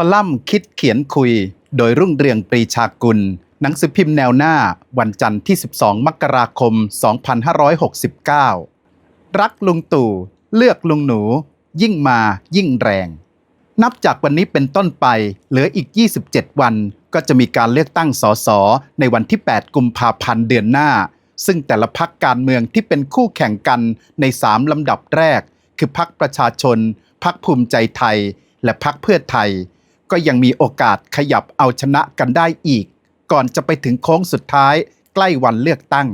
อลัมน์คิดเขียนคุย โดยรุ่งเรืองปรีชากุล หนังสือพิมพ์แนวหน้า วันจันทร์ที่ 12 มกราคม 2569 รักลุงตู่เลือกลุงหนู ยิ่งมายิ่งแรง นับจากวันนี้เป็นต้นไป เหลืออีก 27 วัน ก็จะมีการเลือกตั้งสสในวันที่ 8 กุมภาพันธ์เดือนหน้า ซึ่งแต่ละพักการเมืองที่เป็นคู่แข่งกันใน 3 ลำดับแรก คือพักประชาชน พักภูมิใจไทย และพักเพื่อไทย ก็ยังมีโอกาสขยับเอาชนะกันได้อีก ก่อนจะไปถึงโค้งสุดท้าย ใกล้วันเลือกตั้ง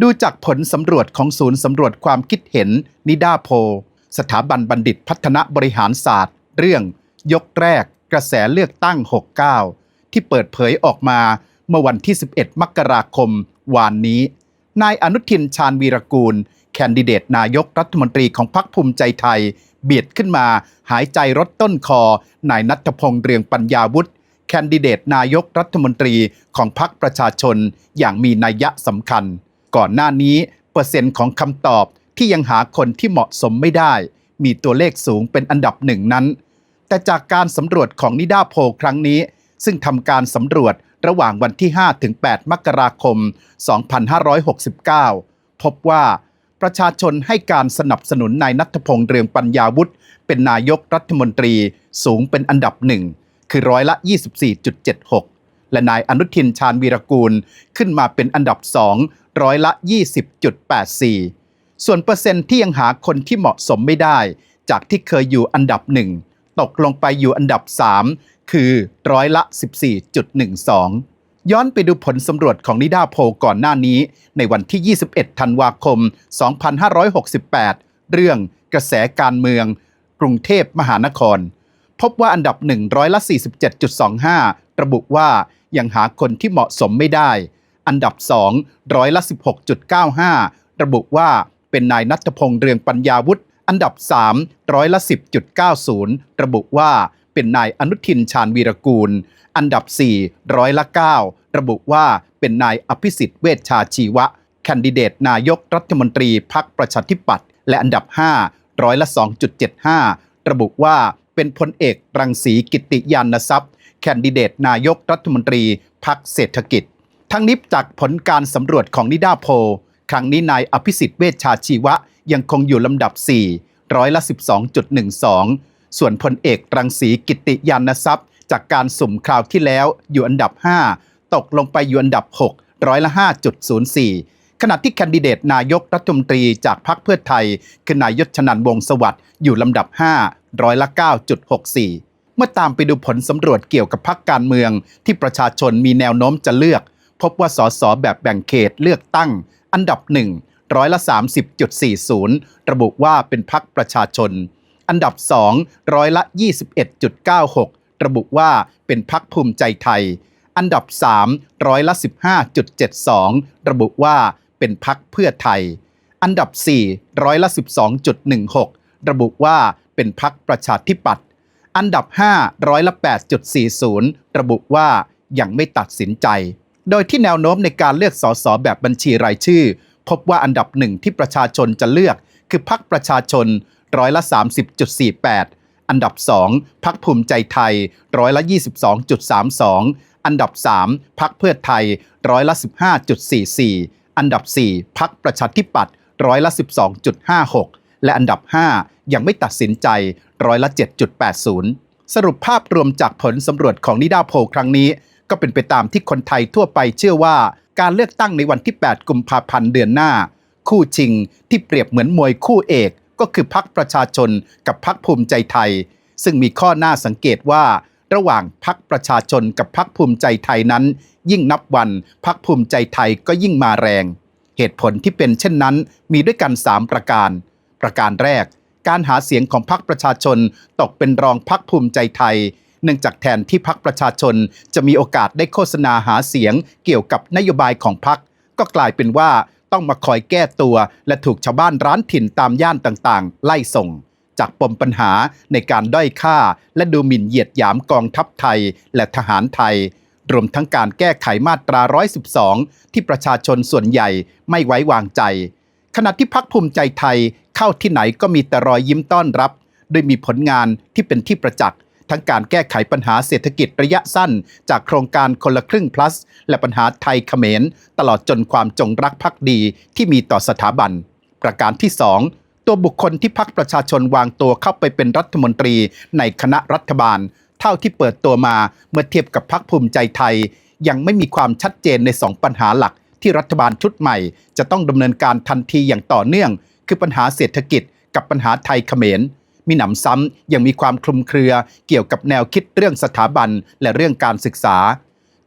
ดูจากผลสำรวจของศูนย์สำรวจความคิดเห็นนิดาโพ สถาบันบัณฑิตพัฒนบริหารศาสตร์ เรื่อง ยกแรก กระแสเลือกตั้ง 69 ที่เปิดเผยออกมาเมื่อวันที่ 11 มกราคม วานนี้ นายอนุทินชาญวีรกูล แคนดิเดตนายกรัฐมนตรีของพรรคภูมิใจไทย เบียดขึ้นมา หายใจรถต้นคอนายนัทพงษ์เรืองปัญญาวุฒิแคนดิเดตนายกรัฐมนตรีของพรรคประชาชนอย่างมีนัยสำคัญ ก่อนหน้านี้ เปอร์เซ็นต์ของคำตอบที่ยังหาคนที่เหมาะสมไม่ได้ มีตัวเลขสูงเป็นอันดับหนึ่งนั้น แต่จากการสำรวจของนิดาโพลครั้งนี้ ซึ่งทำการสำรวจระหว่างวันที่ 5 ถึง 8 มกราคม 2569 พบว่า ประชาชนให้การสนับสนุนนายนัทพงษ์เรืองปัญญาวุฒิเป็นนายกรัฐมนตรีสูงเป็นอันดับหนึ่งคือร้อยละ 24.76 และนายอนุทินชาญวีรกูลขึ้นมาเป็นอันดับสองร้อยละ 20.84 ส่วนเปอร์เซ็นต์ที่ยังหาคนที่เหมาะสมไม่ได้ จากที่เคยอยู่อันดับหนึ่งตกลงไปอยู่อันดับ 3 คือร้อยละ 14.12 ย้อนไปดูผลสำรวจของนิดาโพลก่อนหน้านี้ ในวันที่ 21 ธันวาคม 2568 เรื่องกระแสการเมือง กรุงเทพมหานคร พบว่าอันดับ1ร้อยละ 47.25 ระบุว่ายังหาคนที่เหมาะสมไม่ได้ อันดับ2ร้อยละ 16.95 ระบุว่าเป็นนายนัทพงษ์เรืองปัญญาวุฒิอันดับ3ร้อยละ 10.90 ระบุว่า เป็นนายอนุทินชาญวีรกูล อันดับ 4 ร้อยละ 9 ระบุว่าเป็นนายอภิสิทธิ์เวชชาชีวะ แคนดิเดตนายกรัฐมนตรีพรรคประชาธิปัตย์และอันดับ 5 ร้อยละ 2.75 ระบุว่าเป็นพลเอกรังสีกิติยานทรัพย์ แคนดิเดตนายกรัฐมนตรีพรรคเศรษฐกิจ ทั้งนี้จากผลการสำรวจของนิดาโพครั้งนี้นายอภิสิทธิ์เวชชาชีวะยังคงอยู่ลำดับ 4 ร้อยละ 12.12 ส่วนพลเอกรังสีกิติยานทรัพย์ จากการสุ่มคราวที่แล้วอยู่อันดับ 5 ตกลงไปอยู่อันดับ 6 ร้อยละ 5.04 ขณะที่แคนดิเดตนายกรัฐมนตรีจากพรรคเพื่อไทย คือนายยศชนันวงศ์สวัสดิ์อยู่ลำดับ 5 ร้อยละ 9.64 เมื่อตามไปดูผลสำรวจเกี่ยวกับพรรคการเมือง ที่ประชาชนมีแนวโน้มจะเลือก พบว่าสสแบบแบ่งเขตเลือกตั้ง อันดับ1ร้อยละ30.40 ระบุว่าเป็นพรรคประชาชน อันดับ 2 ร้อยละ 21.96 ระบุว่าเป็นพรรคภูมิใจไทย อันดับ 3 ร้อยละ 15.72 ระบุว่าเป็นพรรคเพื่อไทย อันดับ 4 ร้อยละ 12.16 ระบุว่าเป็นพรรคประชาธิปัตย์อันดับ 5 ร้อยละ 8.40 ระบุว่ายังไม่ตัดสินใจ โดยที่แนวโน้มในการเลือกสสแบบบัญชีรายชื่อ พบว่าอันดับหนึ่งที่ประชาชนจะเลือก คือพรรคประชาชน ร้อยละ 30.48 อันดับ 2 พักภูมิใจไทย ร้อยละ 22.32 อันดับ 3 พักเพื่อไทย ร้อยละ 15.44 อันดับ 4 พักประชาธิปัตย์ ร้อยละ 12.56 และอันดับ 5 ยังไม่ตัดสินใจ ร้อยละ 7.80 สรุปภาพรวมจากผลสำรวจของนิดาโพลครั้งนี้ ก็เป็นไปตามที่คนไทยทั่วไปเชื่อว่าการเลือกตั้งในวันที่ 8 กุมภาพันธ์เดือนหน้า คู่ชิงที่เปรียบเหมือนมวยคู่เอก ก็คือพักประชาชนกับพักภูมิใจไทย ซึ่งมีข้อน่าสังเกตว่า ระหว่างพักประชาชนกับพักภูมิใจไทยนั้น ยิ่งนับวันพักภูมิใจไทยก็ยิ่งมาแรง เหตุผลที่เป็นเช่นนั้นมีด้วยกัน 3 ประการ ประการแรก การหาเสียงของพรรคประชาชนตกเป็นรองพรรคภูมิใจไทยเนื่องจากแทนที่พรรคประชาชนจะมีโอกาสได้โฆษณาหาเสียงเกี่ยวกับนโยบายของพรรคก็กลายเป็นว่า ต้องมาคอยแก้ตัว และถูกชาวบ้านร้านถิ่นตามย่านต่างๆ ไล่ส่ง จากปมปัญหาในการด้อยค่า และดูหมิ่นเหยียดหยามกองทัพไทย และทหารไทย รวมทั้งการแก้ไขมาตรา 112 ที่ประชาชนส่วนใหญ่ไม่ไว้วางใจ ขณะที่พักภูมิใจไทยเข้าที่ไหนก็มีแต่รอยยิ้มต้อนรับ โดยมีผลงานที่เป็นที่ประจักษ์ ทั้งการแก้ไขปัญหาเศรษฐกิจระยะสั้น จากโครงการคนละครึ่ง plus และปัญหาไทยเขมร ตลอดจนความจงรักภักดีที่มีต่อสถาบัน ประการที่ 2 ตัวบุคคลที่พักประชาชนวางตัวเข้าไปเป็นรัฐมนตรีในคณะรัฐบาล เท่าที่เปิดตัวมาเมื่อเทียบกับพักภูมิใจไทย ยังไม่มีความชัดเจนใน 2 ปัญหาหลัก ที่รัฐบาลชุดใหม่ จะต้องดำเนินการทันทีอย่างต่อเนื่อง คือปัญหาเศรษฐกิจกับปัญหาไทยเขมร มีหนำซ้ำยังมีความคลุมเครือเกี่ยวกับแนวคิดเรื่องสถาบันและเรื่องการศึกษา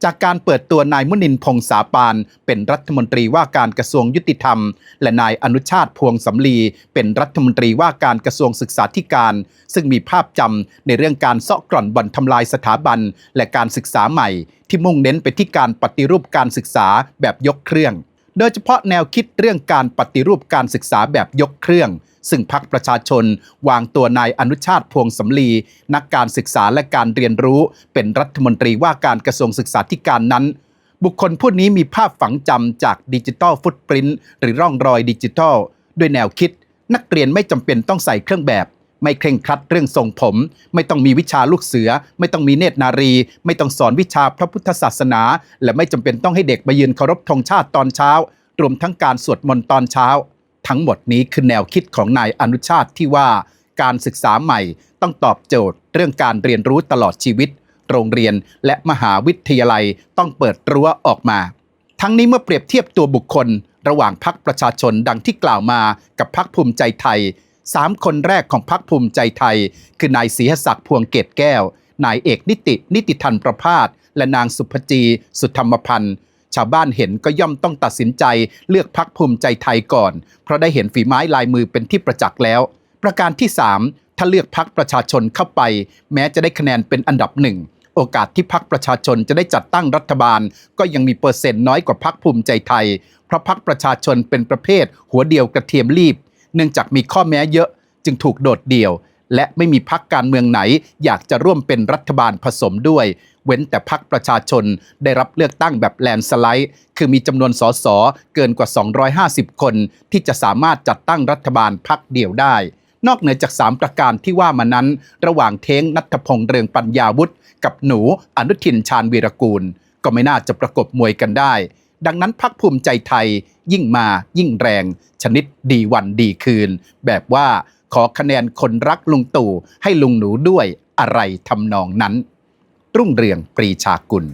จากการเปิดตัวนายมุนินพงษาปาน เป็นรัฐมนตรีว่าการกระทรวงยุติธรรม และนายอนุชาติพวงสำลี เป็นรัฐมนตรีว่าการกระทรวงศึกษาธิการ ซึ่งมีภาพจำในเรื่องการเซาะกร่อนบ่อนทำลายสถาบัน และการศึกษาใหม่ ที่มุ่งเน้นไปที่การปฏิรูปการศึกษาแบบยกเครื่อง โดยเฉพาะแนวคิดเรื่องการปฏิรูปการศึกษาแบบยกเครื่อง ซึ่งพักประชาชน วางตัวนายอนุชาติพวงสำลี นักการศึกษาและการเรียนรู้ เป็นรัฐมนตรีว่าการกระทรวงศึกษาธิการนั้น บุคคลผู้นี้มีภาพฝังจำจากดิจิทัลฟุตปรินต์หรือร่องรอยดิจิทัล ด้วยแนวคิด นักเรียนไม่จำเป็นต้องใส่เครื่องแบบ ไม่เคร่งครัดเรื่องทรงผม ไม่ต้องมีวิชาลูกเสือ ไม่ต้องมีเนตรนารี ไม่ต้องสอนวิชาพระพุทธศาสนา และไม่จำเป็นต้องให้เด็กมายืนเคารพธงชาติตอนเช้า รวมทั้งการสวดมนต์ตอนเช้า ทั้งหมดนี้คือแนวคิดของนายอนุชาติที่ว่าการศึกษาใหม่ต้องตอบโจทย์ เรื่องการเรียนรู้ตลอดชีวิต โรงเรียนและมหาวิทยาลัยต้องเปิดรั้วออกมา ทั้งนี้เมื่อเปรียบเทียบตัวบุคคล ระหว่างพักประชาชนดังที่กล่าวมากับพักภูมิใจไทย สามคนแรกของพักภูมิใจไทย คือนายศรีหศักดิ์พวงเกตแก้ว นายเอกนิติ นิติทันประพาสและนางสุภจี สุธรรมพันธ์ชาวบ้านเห็นก็ย่อมต้องตัดสินใจเลือกพักภูมิใจไทยก่อน เพราะได้เห็นฝีไม้ลายมือเป็นที่ประจักษ์แล้ว ประการที่ 3 ถ้าเลือกพักประชาชนเข้าไป แม้จะได้คะแนนเป็นอันดับหนึ่งโอกาสที่พักประชาชนจะได้จัดตั้งรัฐบาล ก็ยังมีเปอร์เซ็นต์น้อยกว่าพักภูมิใจไทย เพราะพักประชาชนเป็นประเภท หัวเดียวกระเทียมรีบ เนื่องจากมีข้อแม้เยอะจึงถูกโดดเดี่ยว และไม่มีพักการเมืองไหน อยากจะร่วมเป็นรัฐบาลผสมด้วย เว้นแต่พักประชาชนได้รับเลือกตั้งแบบแลนสไลด์ คือมีจำนวนสสเกินกว่า 250 คน ที่จะสามารถจัดตั้งรัฐบาลพักเดี่ยวได้ นอกเหนือจาก 3 ประการที่ว่ามานั้น ระหว่างเท้งนัทพงษ์เรืองปัญญาวุฒิกับหนูอนุทินชาญวีรกูล ก็ไม่น่าจะประกบมวยกันได้ ดังนั้นพักภูมิใจไทยยิ่งมายิ่งแรง ชนิดดีวันดีคืน แบบว่าขอคะแนนคนรักลุงตู่ให้ลุงหนูด้วยอะไรทำนองนั้น รุ่งเรืองปรีชากุล